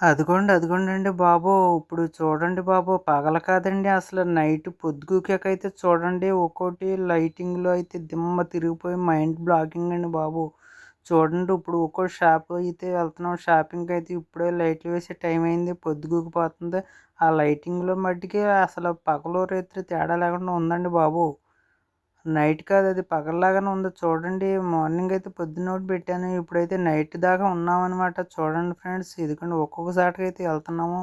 అదిగోండి అదిగోండండి బాబు. ఇప్పుడు చూడండి బాబు పగల కాదండి అసలు. నైట్ పొద్దుగుకైతే చూడండి ఒక్కోటి లైటింగ్లో అయితే దిమ్మ తిరిగిపోయి మైండ్ బ్లాకింగ్ అండి బాబు. చూడండి ఇప్పుడు ఒక్కో షాప్ అయితే వెళ్తున్నాం. షాపింగ్కి అయితే ఇప్పుడే లైట్లు వేసే టైం అయింది పొద్దుగుకిపోతుంది ఆ లైటింగ్లో మట్టికి అసలు పగలు రాత్రి తేడా లేకుండా ఉందండి బాబు. నైట్ కాదు అది పగల్లాగానే ఉంది. చూడండి మార్నింగ్ అయితే పొద్దున్న ఒకటి పెట్టాను. ఇప్పుడైతే నైట్ దాకా ఉన్నామన్నమాట. చూడండి ఫ్రెండ్స్ ఇదిగోండి ఒక్కొక్కసారికి అయితే వెళ్తున్నాము.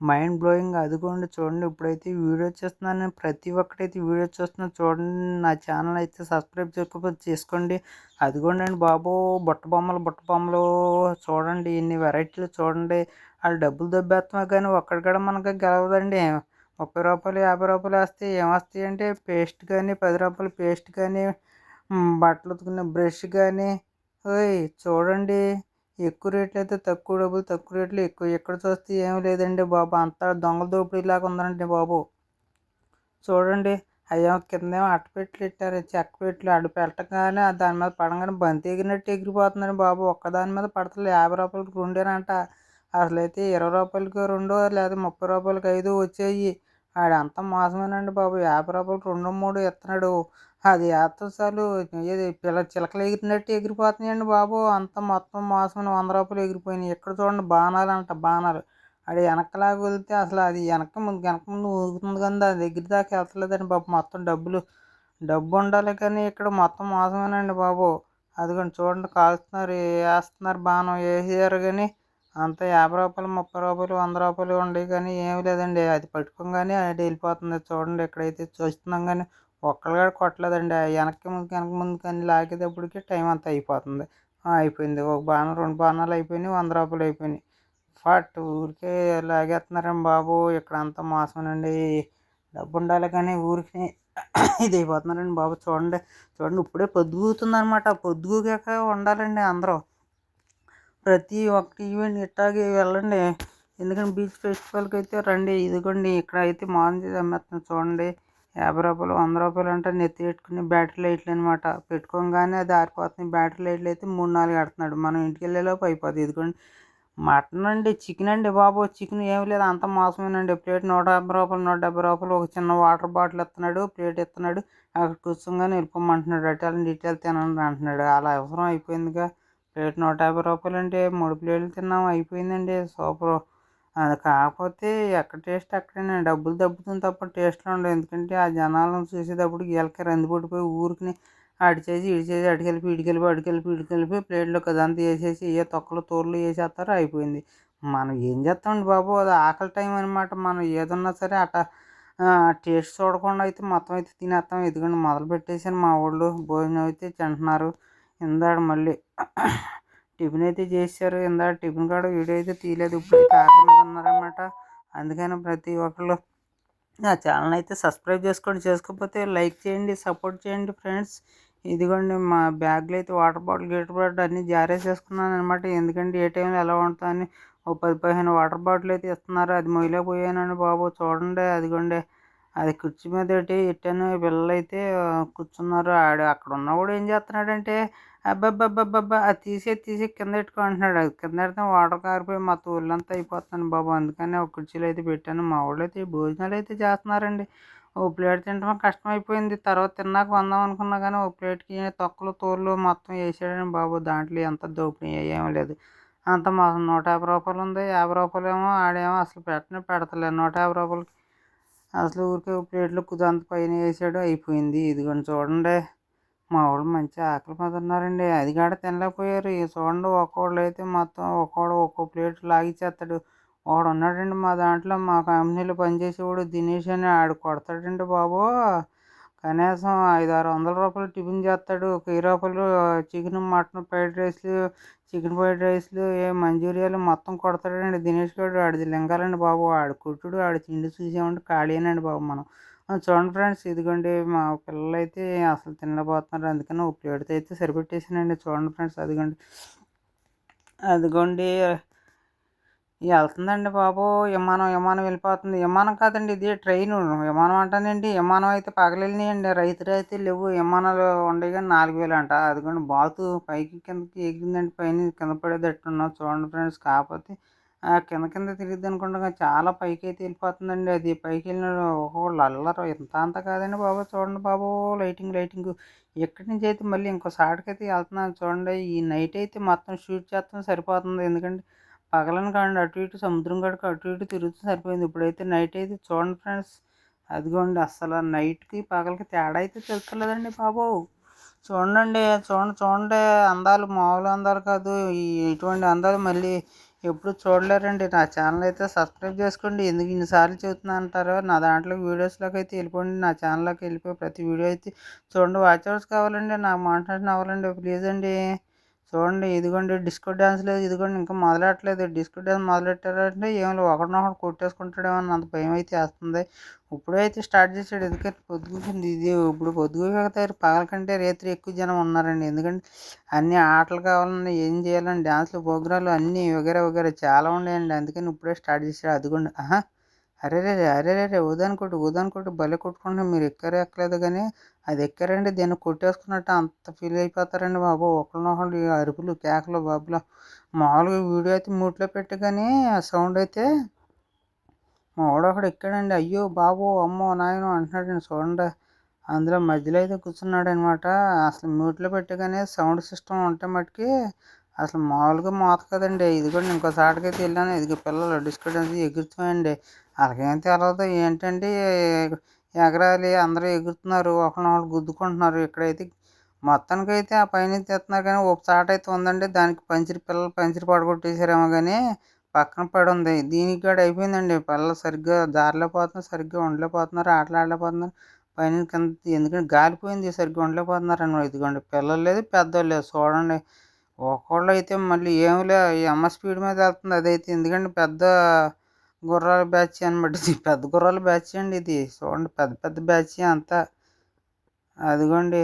మైండ్ బ్లోయింగ్ అదిగోండి చూడండి. ఇప్పుడైతే వీడియో చేస్తున్నాను. నేను ప్రతి ఒక్కటైతే వీడియో చూస్తున్నాను చూడండి నా ఛానల్ అయితే సబ్స్క్రైబ్ చేసుకోకపోతే చేసుకోండి. అదిగోండి అండి బాబు బుట్ట బొమ్మలు బుట్ట బొమ్మలు చూడండి. ఇన్ని వెరైటీలు చూడండి. వాళ్ళు డబ్బులు దెబ్బేస్తున్నావు కానీ ఒక్కడికాడ మనకి గెలవదండి. ముప్పై రూపాయలు యాభై రూపాయలు వేస్తే ఏమొస్తాయి అంటే పేస్ట్ కానీ పది రూపాయలు పేస్ట్ కానీ బట్టలు ఉతుకునే బ్రష్ కానీ. ఓయ్ చూడండి. ఎక్కువ రేట్లు అయితే తక్కువ డబ్బులు తక్కువ రేట్లు ఎక్కువ. ఎక్కడ చూస్తే ఏం లేదండి బాబు. అంతా దొంగల దోపిడీలాగా ఉందండి బాబు. చూడండి. అయ్యో కిందేమో అట్టపెట్లు పెట్టారు చెక్క పెట్లు అడు పెట్టగానే దాని మీద పడంగానే బంతి ఎగిరినట్టు ఎగిరిపోతుందండి బాబు. ఒక్కదాని మీద పడతలేదు యాభై రూపాయలకి రెండేనంట. అసలైతే ఇరవై రూపాయలకి రెండు లేదా ముప్పై రూపాయలకి ఐదు వచ్చాయి. ఆడంతా మోసమేనండి బాబు. యాభై రూపాయలు రెండు మూడు ఇస్తున్నాడు అది వేస్తే చాలు ఏది పిల్ల చిలకలు ఎగిరినట్టు ఎగిరిపోతున్నాయండి బాబు. అంత మొత్తం మోసమని వంద రూపాయలు ఎగిరిపోయినాయి. ఇక్కడ చూడండి బాణాలు. అంట బాణాలు అది వెనకలాగా వెళ్తే అసలు అది వెనక ముందు వెనక ముందు ఊగుతుంది కానీ దాని దగ్గర దాకా వెళ్తలేదండి బాబు. మొత్తం డబ్బులు డబ్బు ఉండాలి కానీ ఇక్కడ మొత్తం మోసమేనండి బాబు. అదిగోండి చూడండి కాలుస్తున్నారు వేస్తున్నారు బాణం వేసారు కానీ అంతా యాభై రూపాయలు ముప్పై రూపాయలు వంద రూపాయలు ఉండేవి కానీ ఏమి లేదండి. అది పట్టుకోగానే అది వెళ్ళిపోతుంది. చూడండి ఇక్కడైతే చూస్తున్నాం కానీ ఒక్కరు కొట్టలేదండి. వెనక్కి ముందుకు వెనక ముందు కానీ లాగేటప్పటికి టైం అంతా అయిపోతుంది. అయిపోయింది. ఒక బాణం రెండు బాణాలు అయిపోయినాయి వంద రూపాయలు అయిపోయినాయి. ఫట్ ఊరికే లాగేస్తున్నారండి బాబు. ఇక్కడ అంతా మోసమేనండి. డబ్బు ఉండాలి కానీ ఊరికి ఇది అయిపోతున్నారండి బాబు. చూడండి చూడండి. ఇప్పుడే పొద్దుగుతుంది అనమాట పొద్దుగాక ఉండాలండి అందరూ. ప్రతి ఒక్క ఈవెంట్ ఇట్టాగే వెళ్ళండి. ఎందుకంటే బీచ్ ఫెస్టివల్కి అయితే రండి. ఇదిగోండి ఇక్కడ అయితే మాంజీ అమ్మేస్తున్నాం చూడండి. యాభై రూపాయలు వంద రూపాయలు అంటే నెత్తి పెట్టుకుని బ్యాటరీ లైట్లు అనమాట పెట్టుకోగానే అది ఆరిపోతుంది. బ్యాటరీ లైట్లు అయితే మూడు నాలుగు ఆడుతున్నాడు. మనం ఇంటికి వెళ్ళేలోపు అయిపోతుంది. ఇదిగోండి మటన్ అండి చికెన్ అండి బాబు. చికెన్ ఏమి లేదు. అంత మోసమేనండి. ప్లేట్ నూట యాభై రూపాయలు నూట డెబ్బై రూపాయలు ఒక చిన్న వాటర్ బాటిల్ ఇస్తున్నాడు. ప్లేట్ ఇస్తున్నాడు. అక్కడ కూర్చోగానే వెళ్ళిపోమంటున్నాడు. అటు డీటెయిల్ తినండి అంటున్నాడు. అలా అవసరం అయిపోయిందిగా. ప్లేట్ నూట యాభై రూపాయలు అంటే మూడు ప్లేట్లు తిన్నాం అయిపోయిందండి. సూపర్. అది కాకపోతే ఎక్కడ టేస్ట్ అక్కడనే డబ్బులు దబ్బుతుంది తప్ప టేస్ట్లో ఉండదు ఎందుకంటే ఆ జనాలను చూసేటప్పుడు వీళ్ళకి రందిపడిపోయి ఊరికి అడి చేసి ఇడి చేసి అడికెళ్ళి ఇడికెళ్ళి అడికెళ్ళి ఇడికెళ్ళి ప్లేట్లో కదంతా వేసేసి ఏ తొక్కలు తోర్లు వేసేస్తారు అయిపోయింది. మనం ఏం చేస్తామండి బాబు? అది ఆకలి టైం అనమాట మనం ఏదన్నా సరే అట టేస్ట్ చూడకుండా అయితే మొత్తం అయితే తినేస్తాం. ఎందుకంటే మొదలు పెట్టేసాను మా వాళ్ళు భోజనం అయితే తింటున్నారు. ఇందాడ మళ్ళీ టిఫిన్ అయితే చేశారు. ఇందాక టిఫిన్ కాడ వీడియో అయితే తీయలేదు. ఇప్పుడు ఆకలి ఉన్నారన్నమాట. అందుకని ప్రతి ఒక్కళ్ళు నా ఛానల్ అయితే సబ్స్క్రైబ్ చేసుకోండి. చేసుకోకపోతే లైక్ చేయండి సపోర్ట్ చేయండి ఫ్రెండ్స్. ఇదిగోండి మా బ్యాగ్లో అయితే వాటర్ బాటిల్ గీటర్ బాటిల్ అన్నీ జారేసేసుకున్నాను అనమాట ఎందుకంటే ఏ టైంలో ఎలా ఉంటుందని ఓ పది పదిహేను వాటర్ బాటిల్ అయితే ఇస్తున్నారు. అది మొయ్యలేకపోయానండి బాబు. చూడండి అదిగోండి. అది కుర్చీ మీద పెట్టి ఎట్టాను పిల్లలైతే కూర్చున్నారు. ఆడు అక్కడ ఉన్నవాడు ఏం చేస్తున్నాడంటే అబ్బబ్బబ్బబ్బబ్బా అది తీసే తీసి కింద పెట్టుకుంటున్నాడు అది కింద పెడితే వాటర్ కారిపోయి మా తోళ్ళంతా అయిపోతున్నాను బాబు. అందుకని ఒక కుర్చీలో అయితే పెట్టాను. మా వాళ్ళు అయితే భోజనాలు అయితే చేస్తున్నారండి. ఓ ప్లేట్ తినడం కష్టమైపోయింది. తర్వాత తిన్నాక వందాం అనుకున్నా కానీ ఓ ప్లేట్కి తొక్కలు తోళ్ళు మొత్తం వేసాడని బాబు. దాంట్లో ఎంత దోపిడీ ఏం లేదు. అంత మా నూట యాభై రూపాయలు ఉంది. యాభై రూపాయలు ఏమో ఆడేమో అసలు పెట్టనే పెడతలేదు. నూట యాభై రూపాయలకి అసలు ఊరికే ప్లేట్లో కుదంత పైన వేసాడు అయిపోయింది. ఇదిగోండి చూడండి. మా వాళ్ళు మంచి ఆకలి మీద ఉన్నారండి అది కాడ తినలేకపోయారు. చూడండి ఒక్కోళ్ళు అయితే మొత్తం ఒక్కోడు ఒక్కో ప్లేట్ లాగిచ్చేస్తాడు. వాడు ఉన్నాడండి మా దాంట్లో మా కంపెనీలో పనిచేసేవాడు దినేష్ అని ఆడు కొడతాడండి బాబు. కనీసం ఐదు ఆరు వందల రూపాయలు టిఫిన్ చేస్తాడు. ఒక వెయ్యి రూపాయలు చికెన్ మటన్ ఫ్రైడ్ రైస్లు చికెన్ ఫ్రైడ్ రైస్లు ఏ మంచూరియాలు మొత్తం కొడతాడండి దినేష్ గారు ఆడిది లింగాలండి బాబు. ఆడు కుట్టుడు ఆడి తిండి చూసామంటే ఖాళీనండి బాబు మనం. చూడండి ఫ్రెండ్స్ ఇదిగోండి మా పిల్లలు అయితే అసలు తినలేకపోతున్నారు. అందుకని ఒక ప్లేట్తో అయితే సరిపెట్టేసానండి చూడండి ఫ్రెండ్స్ అదిగోండి. అదిగోండి వెళ్తుందండి బాబు. విమానం విమానం వెళ్ళిపోతుంది. విమానం కాదండి ఇది ట్రైన్. విమానం అంటానండి విమానం అయితే పగలెళ్ళినాయండి. రైతు అయితే లేవు. విమానాలు ఉండవు కానీ నాలుగు వేలు అంట. అదిగోండి బాతు పైకి కిందకి ఎగిందండి పైన కింద పడేటట్టున్నాం చూడండి ఫ్రెండ్స్. కాకపోతే ఆ కింద కింద తిరిగిద్ది అనుకుండగా చాలా పైకి అయితే వెళ్ళిపోతుందండి అది. పైకి వెళ్ళిన ఒక్కొక్కళ్ళు అల్లరు ఇంత అంత కాదండి బాబు. చూడండి బాబు లైటింగ్ లైటింగ్. ఎక్కడి నుంచి అయితే మళ్ళీ ఇంకో సాటికైతే వెళ్తున్నాను చూడండి. ఈ నైట్ అయితే మొత్తం షూట్ చేస్తాం సరిపోతుంది. ఎందుకంటే పగలని కాండి అటు ఇటు సముద్రం కాడికి అటు ఇటు తిరుగుతూ సరిపోయింది. ఇప్పుడైతే నైట్ అయితే చూడండి ఫ్రెండ్స్ అదిగోండి అసలు నైట్కి పగలకి తేడా అయితే తెలుస్తలేదండి బాబు. చూడండి చూడండి చూడండి. అందాలు మామూలు అందాలు కాదు. ఇటువంటి అందాలు మళ్ళీ ఎప్పుడు చూడలేరండి. నా ఛానల్ అయితే సబ్స్క్రైబ్ చేసుకోండి. ఎందుకు ఇన్నిసార్లు చెబుతున్నా అంటారో నా దాంట్లో వీడియోస్లోకి అయితే వెళ్ళిపోండి. నా ఛానల్లోకి వెళ్ళిపోయి ప్రతి వీడియో అయితే చూడండి. వాచ్ అవర్స్ కావాలండి. నాకు మాట్లాడిన అవ్వాలండి ప్లీజ్ అండి. చూడండి ఇదిగోండి డిస్కో డ్యాన్స్ లేదు ఇదిగోండి ఇంకా మొదలెట్టలేదు. డిస్కో డ్యాన్స్ మొదలెట్టారంటే ఏమో ఒకడినొకడు కొట్టేసుకుంటాడేమో అని అంత భయం అయితే వేస్తుంది. ఇప్పుడైతే స్టార్ట్ చేసాడు ఎందుకంటే పొద్దుగుంది ఇది ఇప్పుడు పొద్దుగుతారు పగల కంటే రేత్రి ఎక్కువ జనం ఉన్నారండి. ఎందుకంటే అన్ని ఆటలు కావాలన్నా ఏం చేయాలని డ్యాన్స్లు ప్రోగ్రాంలు అన్నీ వగేరా వగేరా చాలా ఉన్నాయండి. అందుకని ఇప్పుడే స్టార్ట్ చేసాడు అదిగోండి. ఆహా! అరే రే అరే రే ఊదనుకోటి ఊదనుకోటి భలే కొట్టుకుంటే మీరు ఎక్కరే ఎక్కలేదు కానీ అది ఎక్కారండి? దీన్ని కొట్టేసుకున్నట్టు అంత ఫీల్ అయిపోతారండి బాబు. ఒకళ్ళనొకళ్ళు అరుపులు కేకలు బాబులు మామూలుగా వీడియో అయితే మూట్లో పెట్టి కానీ ఆ సౌండ్ అయితే మా ఒకడు ఎక్కాడండి? అయ్యో బాబు అమ్మో నాయన అంటున్నాడండి చూడండి. అందులో మధ్యలో అయితే కూర్చున్నాడు అనమాట అసలు మ్యూట్లో పెట్టగానే సౌండ్ సిస్టమ్ ఉంటే మటుకి అసలు మామూలుగా మోత కదండి. ఇది కూడా ఇంకో సాటికైతే వెళ్ళాను. ఇది పిల్లలు డిస్కౌంట్ ఎగురుతాయండి అలాగేం తెలవదు ఏంటంటే ఎగరాలి అందరూ ఎగురుతున్నారు ఒకరినొకరు గుద్దుకుంటున్నారు. ఇక్కడైతే మొత్తానికి అయితే ఆ పైన తెస్తున్నారు కానీ ఒక చాట అయితే ఉందండి. దానికి పంచిరి పిల్లలు పంచిరి పడగొట్టేసారేమో కానీ పక్కన పడి ఉంది. దీనికి కూడా అయిపోయిందండి. పిల్లలు సరిగ్గా జారలేకపోతున్నారు సరిగ్గా ఉండలేకపోతున్నారు ఆటలు ఆడలేకపోతున్నారు. పైన కింద ఎందుకంటే గాలిపోయింది సరిగ్గా ఉండలేకపోతున్నారు అన్నమాట ఇదిగోండి పిల్లలు లేదు పెద్దోళ్ళు లేదు. చూడండి ఒక్కోళ్ళు అయితే మళ్ళీ ఏమి ఈ ఎమ్మ స్పీడ్ మీద వెళ్తుంది. అదైతే ఎందుకంటే పెద్ద గుర్రాల బ్యాచ్ అనమాట ఇది. పెద్ద గుర్రాల బ్యాచ్ అండి ఇది. చూడండి పెద్ద పెద్ద బ్యాచ్ అంతా. అదిగోండి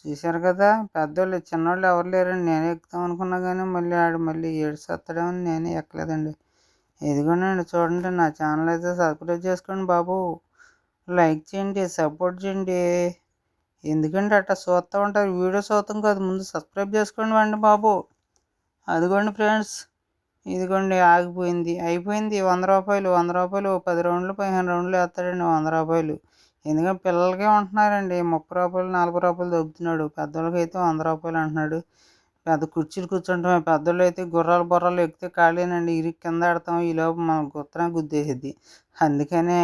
చూశారు కదా పెద్దోళ్ళు చిన్నోళ్ళు ఎవరు లేరండి. నేనే ఎక్కుదాం అనుకున్నా కానీ మళ్ళీ ఆడు మళ్ళీ ఏడుసేస్తాడేమని నేనే ఎక్కలేదండి. ఇదిగోనండి చూడండి నా ఛానల్ అయితే సబ్స్క్రైబ్ చేసుకోండి బాబు. లైక్ చేయండి సపోర్ట్ చేయండి. ఎందుకంటే అట్లా చూస్తూ ఉంటారు? వీడియో చూస్తాం కాదు ముందు సబ్స్క్రైబ్ చేసుకోండి వండి బాబు. అదిగోండి ఫ్రెండ్స్ ఇదిగోండి ఆగిపోయింది. అయిపోయింది వంద రూపాయలు వంద రూపాయలు పది రౌండ్లు పదిహేను రౌండ్లు వేస్తాడండి వంద రూపాయలు. ఎందుకంటే పిల్లలకే ఉంటున్నారండి ముప్పై రూపాయలు నలభై రూపాయలు దొబ్బుతున్నాడు. పెద్దవాళ్ళకి అయితే వంద రూపాయలు అంటున్నాడు. పెద్ద కుర్చీలు కూర్చుంటాం పెద్దోళ్ళు అయితే గుర్రాలు బుర్రాలు ఎక్కితే ఖాళీనండి. ఇరికి కింద ఆడతాం ఈలోపు మనం గుత్తరం గుద్దేసిద్ది. అందుకనే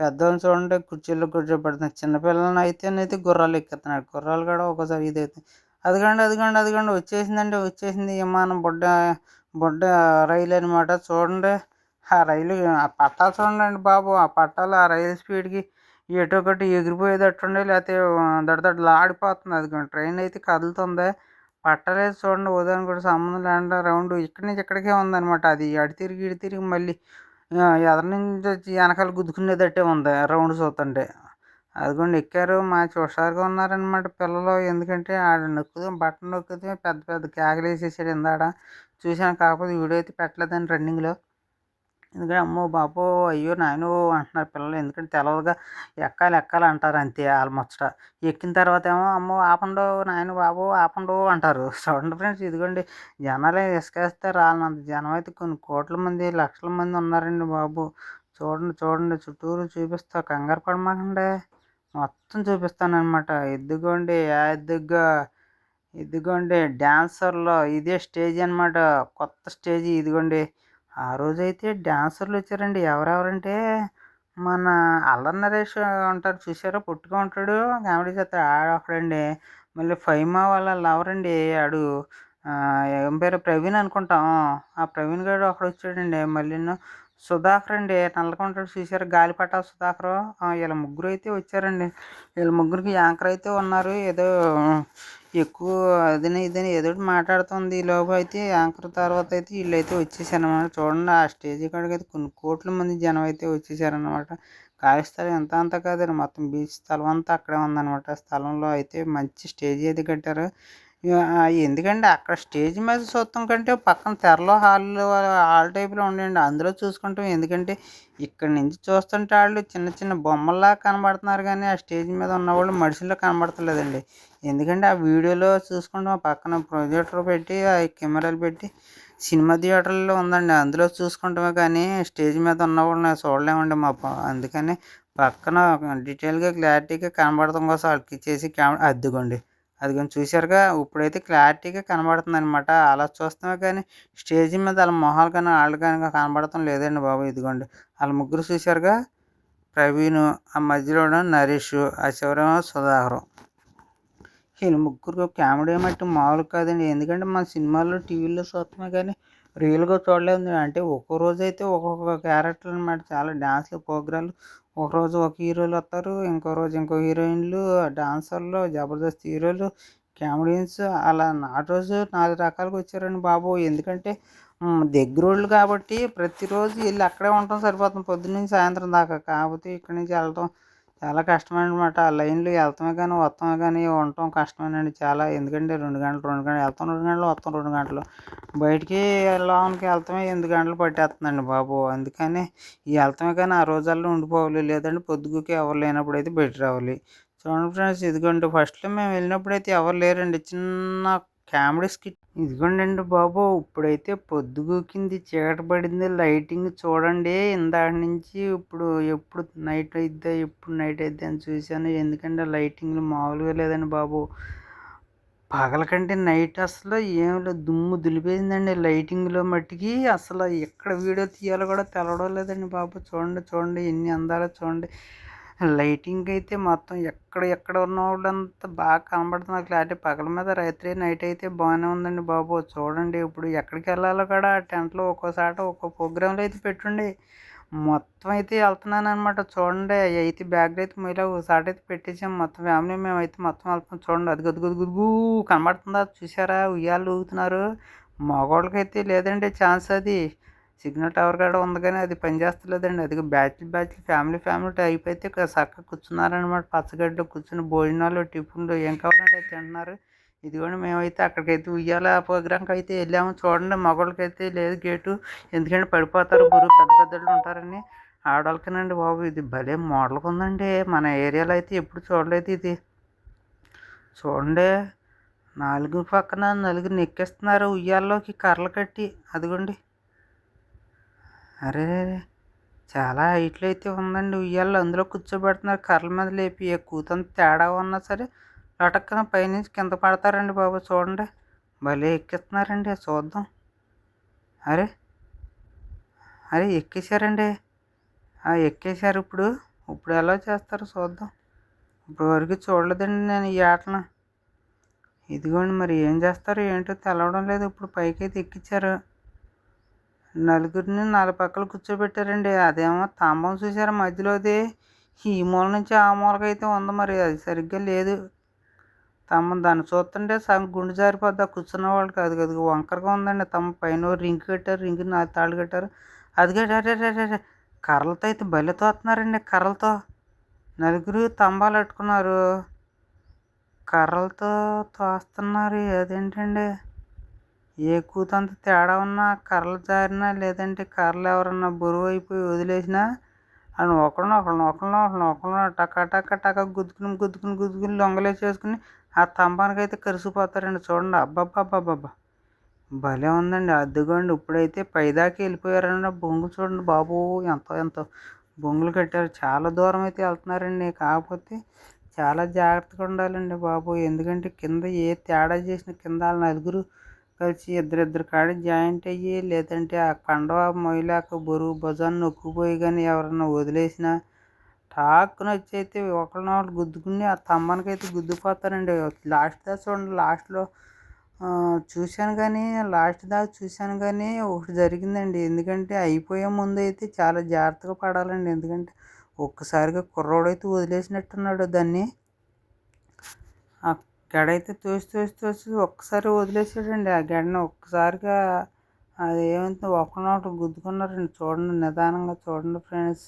పెద్దోళ్ళు చూడండి కుర్చీల్లో కూర్చోబెడుతున్నారు. చిన్నపిల్లలని అయితేనైతే గుర్రాలు ఎక్కుతున్నాడు గుర్రాలు కూడా ఒకసారి ఇది అవుతుంది అదిగండి అదిగండి అదిగండి వచ్చేసిందండి వచ్చేసింది విమానం బుడ్డ బుడ్డ రైలు అనమాట చూడండి ఆ రైలు ఆ పట్టాలు చూడండి బాబు ఆ పట్టాలు ఆ రైలు స్పీడ్కి ఎటు ఒకటి ఎగిరిపోయేటట్టుండి లేకపోతే దడదడలు ఆడిపోతుంది. అది ట్రైన్ అయితే కదులుతుంది. పట్టలేదు చూడండి ఉదయం కూడా సంబంధం లేకుండా రౌండ్ ఇక్కడి నుంచి ఇక్కడికే ఉందన్నమాట. అది అడి తిరిగి ఇడి తిరిగి మళ్ళీ ఎదరి నుంచి వచ్చి వెనకాల గుద్దుకునేటట్టే ఉంది. రౌండ్ చూస్తుంటే అదిగోండి ఎక్కారు. మంచి హుషారుగా ఉన్నారనమాట పిల్లలు. ఎందుకంటే ఆడ నొక్కుదాం బటన్ నొక్కితే పెద్ద పెద్ద కేకలు వేసేసాడు ఇందాడ. చూశాను కాకపోతే వీడియో అయితే పెట్టలేదండి రన్నింగ్లో. ఎందుకంటే అమ్మో బాబో అయ్యో నాయనో అంటున్నారు పిల్లలు. ఎందుకంటే తెలవదుగా ఎక్కాలి ఎక్కాలి అంటారు అంతే వాళ్ళ ముచ్చట. ఎక్కిన తర్వాత ఏమో అమ్మో ఆపండు నాయన బాబో ఆపండు అంటారు. చూడండి ఫ్రెండ్స్ ఇదిగోండి. జనాలే ఇసుకేస్తే రాలినంత జనం అయితే కొన్ని కోట్ల మంది లక్షల మంది ఉన్నారండి బాబు. చూడండి చూడండి. చుట్టూరు చూపిస్తా కంగారు పడమాకండి. మొత్తం చూపిస్తానమాట ఇదిగోండి ఎద్దుగా ఇదిగోండి. డ్యాన్సర్లో ఇదే స్టేజ్ అనమాట కొత్త స్టేజ్ ఇదిగోండి. ఆ రోజైతే డ్యాన్సర్లు వచ్చారండి. ఎవరెవరంటే మన అల్లరి నరేష్ ఉంటారు చూసారా పొట్టుగా ఉంటాడు. కామెడీ చేస్తాడు. ఆడ ఒకడండి మళ్ళీ ఫైమా వాళ్ళ లవర్ ఆడు ఏం పేరు? ప్రవీణ్ అనుకుంటాం. ఆ ప్రవీణ్ గారు ఒకడు వచ్చాడండి మళ్ళీ సుధాకర్ అండి నల్లగా చూశారు. గాలిపట సుధాకర్. వీళ్ళ ముగ్గురు అయితే వచ్చారండి. వీళ్ళ ముగ్గురికి యాంకర్ అయితే ఉన్నారు. ఏదో ఎక్కువ అదని ఇదని ఏదో మాట్లాడుతుంది. ఈ లోపు అయితే యాంకర్ తర్వాత అయితే వీళ్ళు అయితే వచ్చేసారనమాట చూడండి ఆ స్టేజ్ కాడికి అయితే కొన్ని కోట్ల మంది జనం అయితే వచ్చేసారనమాట ఖాళీ స్థలం ఎంత అంత కాదండి. మొత్తం బీచ్ స్థలం అంతా అక్కడే ఉందన్నమాట. స్థలంలో అయితే మంచి స్టేజ్ అయితే కట్టారు. ఎందుకండి అక్కడ స్టేజ్ మీద చూడటం కంటే పక్కన తెరలో హాల్లో హాల్ టైప్లో ఉండండి. అందులో చూసుకుంటాం. ఎందుకంటే ఇక్కడ నుంచి చూస్తుంటే వాళ్ళు చిన్న చిన్న బొమ్మల్లా కనబడుతున్నారు కానీ ఆ స్టేజ్ మీద ఉన్నవాళ్ళు మనుషుల్లో కనబడతలేదండి. ఎందుకంటే ఆ వీడియోలో చూసుకుంటాం. పక్కన ప్రొజెక్టర్ పెట్టి ఆ కెమెరాలు పెట్టి సినిమా థియేటర్లో ఉందండి. అందులో చూసుకుంటామే కానీ స్టేజ్ మీద ఉన్నవాళ్ళని చూడలేమండి మా అందుకని పక్కన డీటెయిల్గా క్లారిటీగా కనబడటం కోసం వాళ్ళకి చేసి కెమెరా అద్దుకోండి అది కానీ చూసారుగా ఇప్పుడైతే క్లారిటీగా కనబడుతుంది అనమాట అలా చూస్తామే కానీ స్టేజ్ మీద వాళ్ళ మొహాలు కానీ వాళ్ళు కానీ కనబడటం లేదండి బాబు ఇదిగోండి. వాళ్ళ ముగ్గురు చూసారుగా ప్రవీణ్ ఆ మధ్యలో నరేష్ ఆ చివరేమో సుధాకరం. వీళ్ళు ముగ్గురు కామెడీ మట్టి మామూలు కాదండి. ఎందుకంటే మన సినిమాల్లో టీవీలో చూస్తామే కానీ రియల్గా చూడలేదు అంటే ఒక్కో రోజు అయితే ఒక్కొక్క క్యారెక్టర్ అనమాట చాలా డ్యాన్స్లు ప్రోగ్రాంలు ఒక రోజు ఒక హీరోలు వస్తారు ఇంకో రోజు ఇంకో హీరోయిన్లు డాన్సర్లు జబర్దస్త్ హీరోలు కామెడియన్స్ అలా నాటు రోజు నాలుగు రకాలుగా వచ్చారండి బాబు. ఎందుకంటే దగ్గరోళ్ళు కాబట్టి ప్రతిరోజు వెళ్ళి అక్కడే ఉండటం సరిపోతుంది పొద్దున్న సాయంత్రం దాకా. కాకపోతే ఇక్కడి నుంచి వెళ్ళటం చాలా కష్టమనమాట ఆ లైన్లో వెళ్తామే కానీ వస్తామే కానీ ఉండటం కష్టమేనండి చాలా. ఎందుకంటే రెండు గంటలు రెండు గంటలు వెళ్తాం రెండు గంటలు వస్తాం రెండు గంటలు. బయటికి లోనికి వెళ్తామే ఎనిమిది గంటలు పట్టేస్తుందండి బాబు. అందుకని ఈ వెళ్తామే కానీ ఆ రోజుల్లో ఉండిపోవాలి. లేదంటే పొద్దుగుకి ఎవరు లేనప్పుడు అయితే బయట రావాలి. చూడండి ఫ్రెండ్స్ ఇదిగోండి ఫస్ట్లో మేము వెళ్ళినప్పుడు అయితే ఎవరు లేరండి. చిన్న కామెడీస్కి ఇదిగోండి బాబు ఇప్పుడైతే పొద్దుగూకింది చీకటి పడింది లైటింగ్ చూడండి ఇందాక నుంచి ఇప్పుడు ఎప్పుడు నైట్ అయిద్దా ఎప్పుడు నైట్ అయిద్దా అని చూశాను. ఎందుకంటే లైటింగ్ మామూలుగా లేదండి బాబు. పగలకంటే నైట్ అసలు ఏం లేదు దుమ్ము దులిపేసిందండి లైటింగ్లో మట్టికి. అసలు ఎక్కడ వీడియో తీయాలో కూడా తెలవడం లేదండి బాబు. చూడండి చూడండి ఎన్ని అందాలో చూడండి. లైటింగ్ అయితే మొత్తం ఎక్కడ ఎక్కడ ఉన్న వాళ్ళంతా బాగా కనబడుతుంది క్లారిటీ పగల మీద రాత్రి నైట్ అయితే బాగానే ఉందండి బాబు. చూడండి ఇప్పుడు ఎక్కడికి వెళ్ళాలో కూడా టెంట్లో ఒక్కోసాట ఒక్కో ప్రోగ్రాంలో అయితే పెట్టుండి. మొత్తం అయితే వెళ్తున్నాను అనమాట చూడండి అయితే బ్యాగ్లు అయితే మీలో ఒకసారి అయితే పెట్టేసాం. మొత్తం ఫ్యామిలీ మేము అయితే మొత్తం వెళ్తున్నాం. చూడండి అది గదు గదు గదుగు కనబడుతుందా? చూసారా ఉయ్యాలు ఊగుతున్నారు. మగవాళ్ళకైతే లేదండి ఛాన్స్ అది. సిగ్నల్ టవర్ కాడ ఉంది కానీ అది పనిచేస్తలేదండి అది బ్యాచ్లు బ్యాచ్లు ఫ్యామిలీ ఫ్యామిలీ టైప్ అయితే చక్కగా కూర్చున్నారనమాట పచ్చగడ్డలు కూర్చుని భోజనాలు టిఫిన్లు ఏం కావాలంటే తింటున్నారు. ఇదిగోండి మేమైతే అక్కడికైతే ఉయ్యాల ప్రోగ్రాంకి అయితే వెళ్ళాము. చూడండి మగవాళ్ళకైతే లేదు గేటు. ఎందుకంటే పడిపోతారు గురు పెద్ద పెద్దలు ఉంటారని. ఆడవాళ్ళకేనండి బాబు ఇది భలే మోడల్గా ఉందండి. మన ఏరియాలో అయితే ఎప్పుడు చూడలేదు ఇది. చూడండి నాలుగు పక్కన నలుగురు నెక్కేస్తున్నారు ఉయ్యాల్లోకి కర్రలు కట్టి. అదిగోండి. అరే చాలా హైట్లో అయితే ఉందండి. ఉయ్యాల్లో అందులో కూర్చోబెడుతున్నారు. కర్రల మీద లేపి ఏ కూతంత తేడా ఉన్నా సరే లటక్కన పైనుంచి కింద పడతారండి బాబు. చూడండి. భలే ఎక్కిస్తున్నారండి. చూద్దాం. అరే అరే ఎక్కేశారండి. ఎక్కేశారు ఇప్పుడు. ఇప్పుడు ఎలా చేస్తారు చూద్దాం. ఇప్పుడు వరకు చూడలేదండి నేను ఈ ఆటను. ఇదిగోండి మరి ఏం చేస్తారో ఏంటో తెలవడం లేదు. ఇప్పుడు పైకి అయితే ఎక్కించారు నలుగురిని నాలుగు కూర్చోబెట్టారండి. అదేమో స్తంభం చూసారా మధ్యలోది? ఈ మూల నుంచి ఆ మూలకైతే ఉంది మరి అది సరిగ్గా లేదు. తమ దాన్ని చూస్తుంటే సగం గుండె జారిపోద్ది? కూర్చున్న వాళ్ళకి అది అది వంకరగా ఉందండి. తమ పైన రింగ్ కట్టారు రింగ్ నా తాళ్ళు కట్టారు. అది కర్రలతో అయితే బలి తోస్తున్నారండి కర్రలతో. నలుగురు తంబాలు అట్టుకున్నారు. కర్రలతో తోస్తున్నారు అదేంటండి? ఏ కూతంత తేడా ఉన్నా కర్రలు జారినా లేదంటే కర్రలు ఎవరన్నా బరువు అయిపోయి వదిలేసినా అని ఒకరిని ఒకరిని ఒకరిని ఒకరిని ఒకరిని టక టక టక గుద్దుకుని గుద్దుకుని గుద్దుకుని లొంగలేసేసుకుని ఆ స్తంభానికి అయితే కరిసిపోతారండి చూడండి. అబ్బబ్బబ్బబ్బబ్బా. భలే ఉందండి. అద్దుగోండి ఇప్పుడైతే పైదాకా వెళ్ళిపోయారండి. బొంగు చూడండి బాబు ఎంతో ఎంతో బొంగులు కట్టారు. చాలా దూరం అయితే వెళ్తున్నారండి. కాకపోతే చాలా జాగ్రత్తగా ఉండాలండి బాబు. ఎందుకంటే కింద ఏ తేడా చేసిన కింద వాళ్ళ నలుగురు కలిసి ఇద్దరిద్దరు కాడ జాయింట్ అయ్యి లేదంటే ఆ కండవ మొయ్యలేక బరువు భుజాన్ని నొక్కుపోయి కానీ ఎవరన్నా వదిలేసినా టాక్కున వచ్చి అయితే ఒకరినొకరు గుద్దుకుని ఆ స్తంభానికి గుద్దుపోతారండి గుద్దుకుపోతారండి. లాస్ట్ దాకా చూడండి లాస్ట్లో చూశాను కానీ లాస్ట్ దాకా చూశాను కానీ ఒకటి జరిగిందండి. ఎందుకంటే అయిపోయే ముందు అయితే చాలా జాగ్రత్తగా పడాలండి. ఎందుకంటే ఒక్కసారిగా కుర్రోడైతే వదిలేసినట్టున్నాడు దాన్ని. గడైతే తోసి తోసి తోసి ఒక్కసారి వదిలేసాడండి ఆ గడని ఒక్కసారిగా అది ఏమైతే ఒకనొకటి గుద్దుకున్నారండి. చూడండి నిదానంగా చూడండి ఫ్రెండ్స్.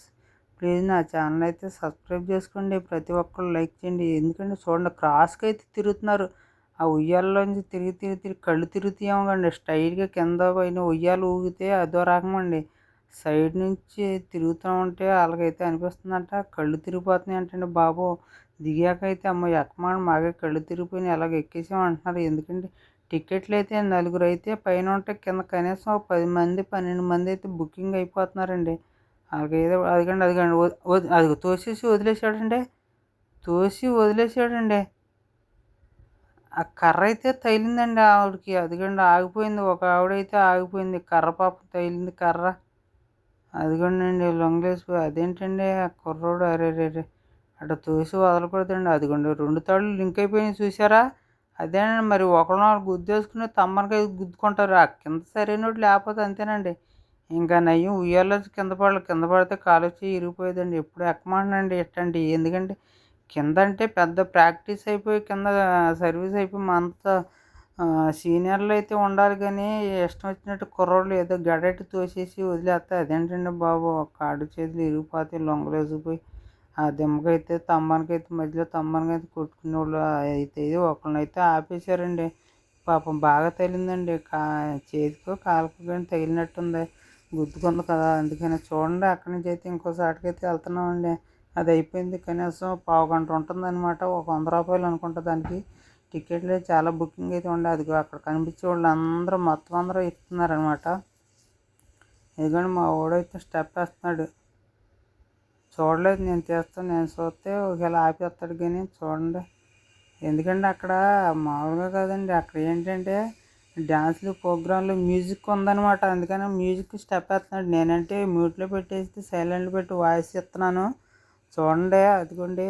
ప్లీజ్ నా ఛానల్ అయితే సబ్స్క్రైబ్ చేసుకోండి. ప్రతి ఒక్కరు లైక్ చేయండి. ఎందుకంటే చూడండి క్రాస్కి అయితే తిరుగుతున్నారు. ఆ ఉయ్యాలలోంచి తిరిగి తిరిగి తిరిగి కళ్ళు తిరుగుతాయేమో కండి స్టైల్గా కింద పైన ఉయ్యాలు ఊగితే అదో రకం అండి సైడ్ నుంచి తిరుగుతూ ఉంటే వాళ్ళకైతే అనిపిస్తుందంట. కళ్ళు తిరిగిపోతున్నాయి అంటే బాబు. దిగాకైతే అమ్మ ఎక్కమాని మాగే కళ్ళు తిరిగిపోయిన ఎలాగ ఎక్కేసామంటున్నారు ఎందుకంటే టికెట్లు అయితే నలుగురు అయితే పైన ఉంటే కింద కనీసం ఒక పది మంది పన్నెండు మంది అయితే బుకింగ్ అయిపోతున్నారండి. అలాగేదో అదిగండి అదిగండి అది తోసేసి వదిలేసాడండి తోసి వదిలేసాడండి ఆ కర్ర అయితే తగిలిందండి ఆవిడకి. అదిగండి ఆగిపోయింది. ఒక ఆవిడైతే ఆగిపోయింది. కర్ర పాప తగిలింది కర్ర. అదిగోండి లొంగలేసిపోయి అదేంటండి ఆ కుర్రోడు? అరే రే రే అటు తోసి వదలకూడదండి. అదిగోండి రెండు తాళ్ళు లింక్ అయిపోయినాయి చూసారా? అదేనండి మరి ఒకరినొకరు గుద్దేసుకుని తమ్మనికాయ గుద్దుకుంటారు. ఆ కింద సరైనోడు లేకపోతే అంతేనండి. ఇంకా నయ్యం ఉయ్యాలో కింద పడాలి కింద పడితే కాలు వచ్చి ఇరిగిపోయేదండి. ఎప్పుడు ఎక్కమానండి ఎట్టండి ఎందుకంటే కింద అంటే పెద్ద ప్రాక్టీస్ అయిపోయి కింద సర్వీస్ అయిపోయి మా అంత సీనియర్లు అయితే ఉండాలి కానీ ఇష్టం వచ్చినట్టు కుర్రోళ్ళు ఏదో గడెట్టి తోసేసి వదిలేస్తే అదేంటండి బాబు? కాడు చేతులు ఇరిగిపోతే లొంగలేసిపోయి ఆ దిమ్మకైతే తమ్మానికైతే మధ్యలో తమ్మానికైతే కొట్టుకునే వాళ్ళు అయితే ఒకరిని ఒకరినైతే ఆపేశారండి. పాపం బాగా తగిలిందండి. కా చేతికో కాలుకో కానీ తగిలినట్టుంది. గుద్దుకుంది కదా అందుకని చూడండి అక్కడి నుంచి అయితే ఇంకో చాటుకైతే వెళ్తున్నామండి. అది అయిపోయింది. కనీసం పావు గంట ఉంటుందన్నమాట. ఒక వంద రూపాయలు అనుకుంటా దానికి. టికెట్లు చాలా బుకింగ్ అయితే ఉండే. అదిగో అక్కడ కనిపించే వాళ్ళు అందరూ మొత్తం అందరూ ఇస్తున్నారనమాట ఎందుకంటే మా వాడైతే స్టెప్ వేస్తున్నాడు. చూడలేదు నేను తీస్తాను నేను చూస్తే ఒకవేళ ఆపేస్తాడు కానీ చూడండి. ఎందుకంటే అక్కడ మామూలుగా కాదండి అక్కడ ఏంటంటే డ్యాన్స్లు ప్రోగ్రాంలు మ్యూజిక్ ఉందన్నమాట. అందుకని మ్యూజిక్ స్టెప్ వేస్తున్నాడు. నేనంటే మ్యూట్లో పెట్టేసి సైలెంట్ పెట్టి వాయిస్ ఇస్తున్నాను. చూడండి అదిగోండి.